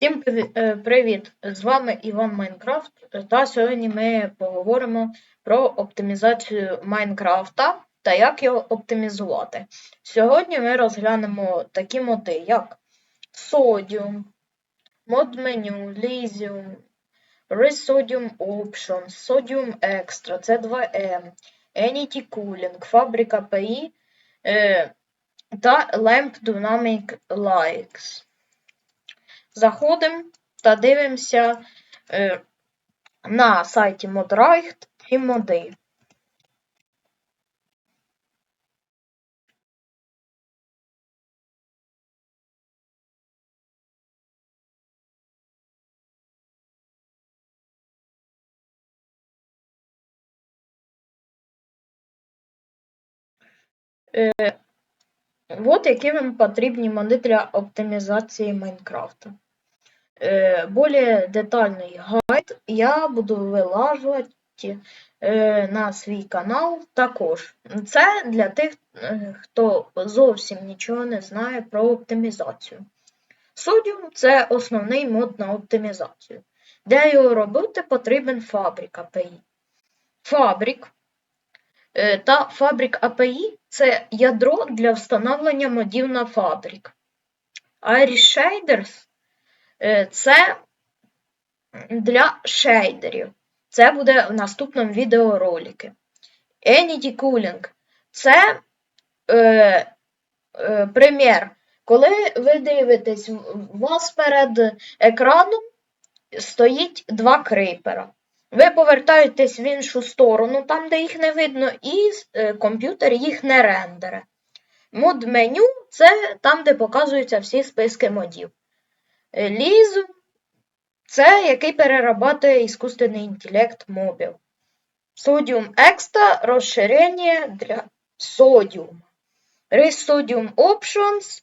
Всім е, привіт! З вами Іван Майнкрафт. Та сьогодні ми поговоримо про оптимізацію Майнкрафта та як його оптимізувати. Сьогодні ми розглянемо такі моди, як Sodium, меню, Lysium, Resodium Options, Sodium Extra, C2M, Entity Cooling, Фабрика PI е, та Lamp Dynamic Lights. Заходимо та дивимося е, на сайті Modraйхт ці моди. Е, От які вам потрібні моди для оптимізації Майнкрафта. Э, более детальний гайд я буду вилажувати е, на свій канал також. Це для тих, е, хто зовсім нічого не знає про оптимізацію. Sodium – це основний мод на оптимізацію. Для його робити потрібен фабрик API. Фабрик е, та фабрик API – це ядро для встановлення модів на фабрик. Iris Shaders Е, це для шейдерів. Це буде в наступному відеоролику. Entity Cooling це е, е, примір. Коли ви дивитесь, у вас перед екраном стоїть два крипера. Ви повертаєтесь в іншу сторону, там, де їх не видно, і е, комп'ютер їх не рендере. Мод меню це там, де показуються всі списки модів. Лізу це який перерабатує іскусственний інтелект мобів. Sodium Extra розширення для Sodium. Resodium Options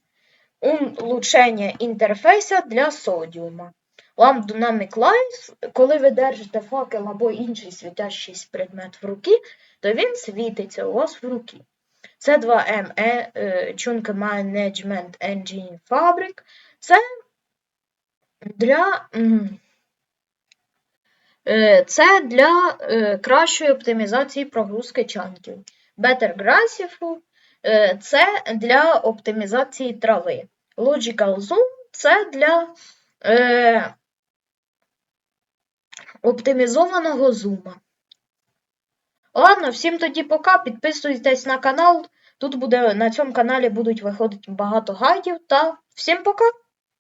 улучшення інтерфейса для Sodium. Lamp Dynamic Lights, коли ви держите факел або інший світящийся предмет в руки, то він світиться у вас в руки. Це 2M Chunk Management Engine Fabric. Це для е, це для е, кращої оптимізації прогрузки чанків. Better Graphics е, це для оптимізації трави. Logical Zoom це для е, оптимізованого зума. Ладно, всім тоді пока. Підписуйтесь на канал. Тут буде на цьому каналі будуть виходити багато гайдів та всім пока!